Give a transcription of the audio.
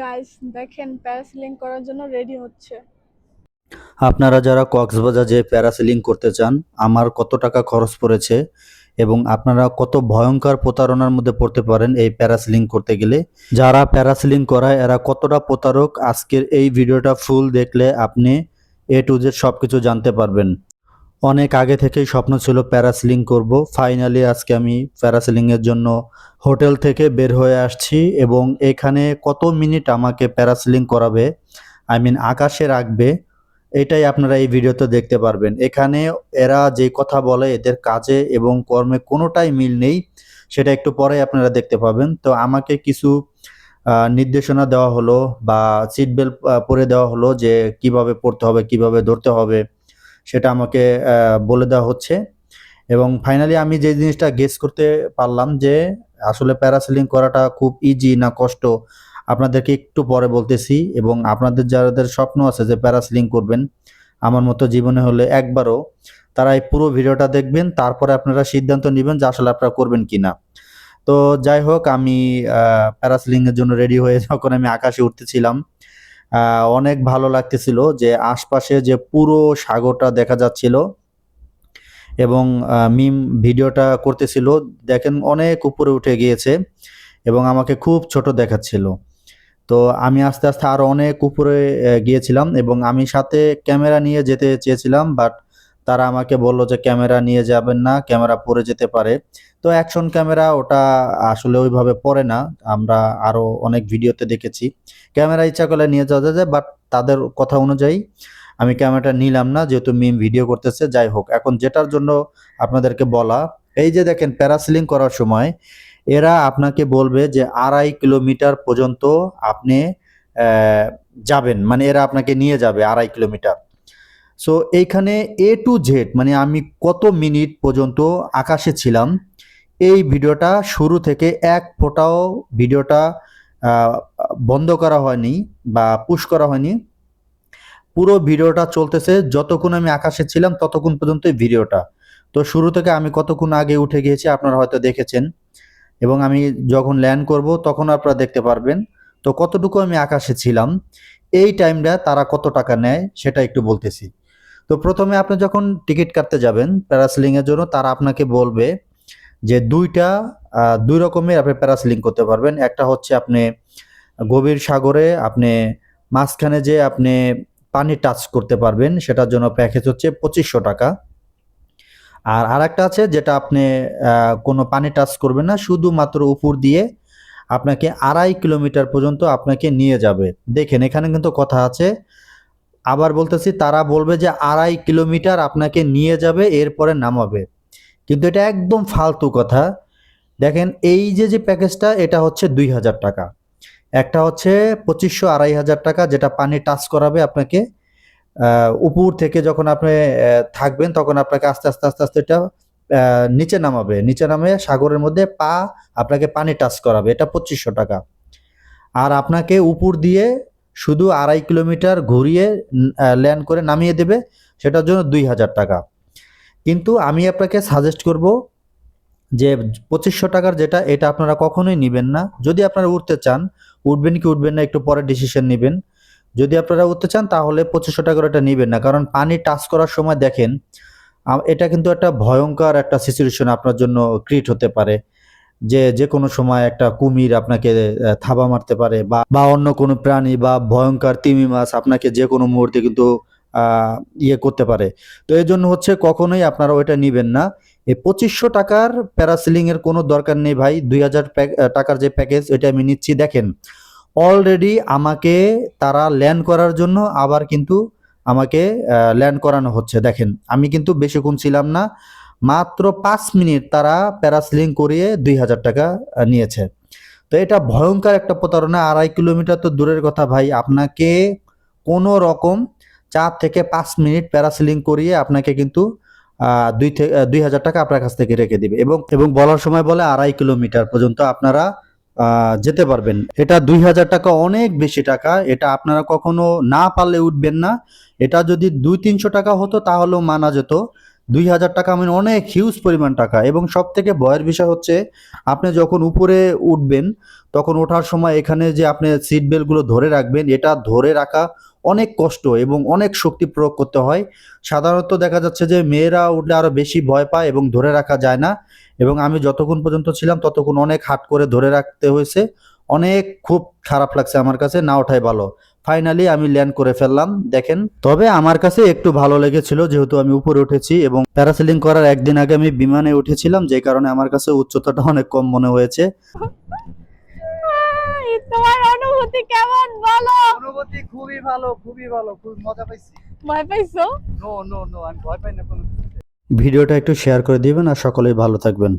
Guys দেখেন parasailing করার জন্য রেডি হচ্ছে। আপনারা যারা কক্সবাজার যে প্যারাসিলিং করতে চান, আমার কত টাকা খরচ পড়েছে এবং আপনারা কত ভয়ঙ্কর প্রতারণার মধ্যে পড়তে পারেন এই প্যারাসিলিং করতে গেলে। যারা প্যারাসিলিং করায়, এরা কতটা প্রতারক, আজকের এই ভিডিওটা ফুল দেখলে আপনি এ টু জেড সব কিছু জানতে পারবেন। অনেক আগে থেকেই স্বপ্ন ছিল প্যারাসেলিং করব। ফাইনালি আজকে আমি প্যারাসেলিংয়ের জন্য হোটেল থেকে বের হয়ে আসছি এবং এখানে কত মিনিট আমাকে প্যারাসেলিং করাবে? আই মিন আকাশে রাখবে। এটাই আপনারা এই ভিডিওতে দেখতে পারবেন। এখানে এরা যে কথা বলে, এদের কাজে এবং কর্মে কোনোটাই মিল নেই। সেটা একটু পরে আপনারা দেখতে পাবেন। তো আমাকে কিছু নির্দেশনা দেওয়া হলো বা সিট বেল্ট পরে দেওয়া হলো যে কীভাবে পড়তে হবে, কীভাবে ধরতে হবে। সেটা আমাকে বলে দেওয়া হচ্ছে। এবং ফাইনালি আমি যে জিনিসটা গেস করতে পারলাম যে আসলে প্যারাসেলিং করাটা খুব ইজি না কষ্ট, আপনাদেরকে একটু পরে বলতেছি। এবং আপনাদের যাদের স্বপ্ন আছে যে প্যারাসেলিং করবেন, আমার মতো জীবনে হলে একবারও তারা এই পুরো ভিডিওটা দেখবেন, তারপরে আপনারা সিদ্ধান্ত নেবেন যে আসলে আপনারা করবেন কি না তো যাই হোক, আমি প্যারাসেলিং এর জন্য রেডি হয়ে যখন আমি আকাশে উঠতেছিলাম অনেক ভালো লাগতেছিল যে আশপাশে যে পুরো সাগরটা দেখা যাচ্ছিল এবং মিম ভিডিওটা করতেছিল, দেখেন অনেক উপরে উঠে গিয়েছে এবং আমাকে খুব ছোট দেখাচ্ছিল। তো আমি আস্তে আস্তে আরও অনেক উপরে গিয়েছিলাম এবং আমি সাথে ক্যামেরা নিয়ে যেতে চেয়েছিলাম, বাট তারা আমাকে বলল যে ক্যামেরা নিয়ে যাবেন না, ক্যামেরা পড়ে যেতে পারে। তো অ্যাকশন ক্যামেরা ওটা আসলে ওইভাবে পড়ে না। আমরা আরও অনেক ভিডিওতে দেখেছি। ক্যামেরা ইচ্ছা করলে নিয়ে যাওয়া যায় বাট তাদের কথা অনুযায়ী আমি ক্যামেরাটা নিলাম না, যেহেতু মিম ভিডিও করতেছে, যাই হোক। এখন যেটার জন্য আপনাদেরকে বলা, এই যে দেখেন প্যারাসিলিং করার সময়, এরা আপনাকে বলবে যে আড়াই কিলোমিটার পর্যন্ত আপনি যাবেন। মানে এরা আপনাকে নিয়ে যাবে আড়াই কিলোমিটার। সো এইখানে এ টু জেড মানে আমি কত মিনিট পর্যন্ত আকাশে ছিলাম এই ভিডিওটা শুরু থেকে এক ফোঁটাও ভিডিওটা বন্ধ করা হয়নি বা পুশ করা হয়নি। পুরো ভিডিওটা চলতেছে, যতক্ষণ আমি আকাশে ছিলাম ততক্ষণ পর্যন্ত এই ভিডিওটা। তো শুরু থেকে আমি কতক্ষণ আগে উঠে গিয়েছি আপনারা হয়তো দেখেছেন এবং আমি যখন ল্যান্ড করব তখন আপনারা দেখতে পারবেন। তো কতটুকু আমি আকাশে ছিলাম, এই টাইমটা তারা কত টাকা নেয় সেটা একটু বলতেছি। তো প্রথমে আপনি যখন টিকিট কাটতে যাবেন প্যারাসিলিং এর জন্য, তারা আপনাকে বলবে যে দুইটা দুই রকমের আপনি প্যারাসিলিং করতে পারবেন। একটা হচ্ছে আপনি গভীর সাগরে আপনি মাঝখানে যে আপনি পানি টাচ করতে পারবেন, সেটার জন্য প্যাকেজ হচ্ছে পঁচিশশো টাকা। আর আরেকটা আছে যেটা আপনি কোনো পানি টাচ করবেন না, শুধুমাত্র উপর দিয়ে আপনাকে আড়াই কিলোমিটার পর্যন্ত আপনাকে নিয়ে যাবে। দেখেন, এখানে কিন্তু কথা আছে। আবার বলতেছি, তারা বলবে যে আড়াই কিলোমিটার আপনাকে নিয়ে যাবে, এরপরে নামাবে। কিন্তু এটা একদম ফালতু কথা। দেখেন, এই যে যে প্যাকেজটা, এটা হচ্ছে দুই হাজার টাকা। একটা হচ্ছে পঁচিশশো আড়াই হাজার টাকা, যেটা পানি টাচ করাবে আপনাকে। উপর থেকে যখন আপনি থাকবেন, তখন আপনাকে আস্তে আস্তে আস্তে আস্তে এটা নিচে নামাবে। নিচে নামে সাগরের মধ্যে পা আপনাকে পানি টাচ করাবে। এটা পঁচিশশো টাকা। আর আপনাকে উপর দিয়ে শুধু আড়াই কিলোমিটার ঘুরিয়ে ল্যান্ড করে নামিয়ে দেবে, সেটার জন্য দুই হাজার টাকা। কিন্তু আমি আপনাকে সাজেস্ট করব যে পঁচিশশো টাকার যেটা, এটা আপনারা কখনোই নেবেন না। যদি আপনারা উঠতে চান উঠবেন কি উঠবেন না, একটু পরে ডিসিশন নেবেন। যদি আপনারা উঠতে চান, তাহলে পঁচিশশো টাকার এটা নেবেন না। কারণ পানি টাচ করার সময় দেখেন এটা কিন্তু একটা ভয়ঙ্কর একটা সিচুয়েশন আপনার জন্য ক্রিয়েট হতে পারে। যে যে কোনো সময় একটা কুমির আপনাকে থাবা মারতে পারে বা বা অন্য কোনো প্রাণী বা ভয়ঙ্কর তিমি মাছ আপনাকে যে কোনো মুহূর্তে কিন্তু ইয়ে করতে পারে। তো এই জন্য হচ্ছে কখনোই আপনারা ওইটা নিবেন না। এই পঁচিশশো টাকার প্যারাসিলিং এর কোনো দরকার নেই ভাই। দুই হাজার টাকার যে প্যাকেজ ওইটা আমি নিচ্ছি। দেখেন অলরেডি আমাকে তারা ল্যান্ড করার জন্য আবার কিন্তু আমাকে ল্যান্ড করানো হচ্ছে। দেখেন, আমি কিন্তু বেশিক্ষণ ছিলাম না। মাত্র পাঁচ মিনিট তারা প্যারাসিলিং করিয়ে দুই হাজার টাকা নিয়েছে। তো এটা ভয়ঙ্কর একটা প্রতারণা। আড়াই কিলোমিটার তো দূরের কথা ভাই। আপনাকে কোনো রকম চার থেকে পাঁচ মিনিট প্যারাসিলিং করিয়ে আপনাকে কিন্তু দুই থেকে দুই হাজার টাকা আপনার কাছ থেকে রেখে দিবে। এবং এবং বলার সময় বলে আড়াই কিলোমিটার পর্যন্ত আপনারা যেতে পারবেন। এটা দুই হাজার টাকা অনেক বেশি টাকা। এটা আপনারা কখনো না পারলে উঠবেন না। এটা যদি দুই তিনশো টাকা হতো তাহলেও মানা যেত। দুই হাজার টাকা মানে অনেক হিউজ পরিমাণ টাকা এবং সব থেকে ভয়ের বিষয় হচ্ছে, আপনি যখন উপরে উঠবেন, তখন ওঠার সময় এখানে যে আপনি সিট বেল্টগুলো ধরে রাখবেন, এটা ধরে রাখা অনেক কষ্ট এবং অনেক শক্তি প্রয়োগ করতে হয়। সাধারণত দেখা যাচ্ছে যে মেয়েরা উঠলে আরও বেশি ভয় পায় এবং ধরে রাখা যায় না এবং আমি যতক্ষণ পর্যন্ত ছিলাম ততক্ষণ অনেক হাট করে ধরে রাখতে হয়েছে। অনেক খুব খারাপ লাগছে আমার কাছে, না ওঠাই ভালো। ফাইনালি আমি ল্যান্ড করে ফেললাম দেখেন। তবে আমার কাছে একটু ভালো লেগেছিল যেহেতু আমি উপরে উঠেছি এবং প্যারাসেলিং করার একদিন আগে আমি বিমানে উঠেছিলাম যে কারণে আমার কাছে উচ্চতাটা অনেক কম মনে হয়েছে। তোমার অনুভূতি কেমন? বলো অনুভূতি খুবই ভালো খুবই ভালো খুব মজা পাইছি। ভয় পাইছো? নো নো নো আমি ভয় পাই না কোনো ভিডিওটা একটু শেয়ার করে দিবেন আর সকলেই ভালো থাকবেন।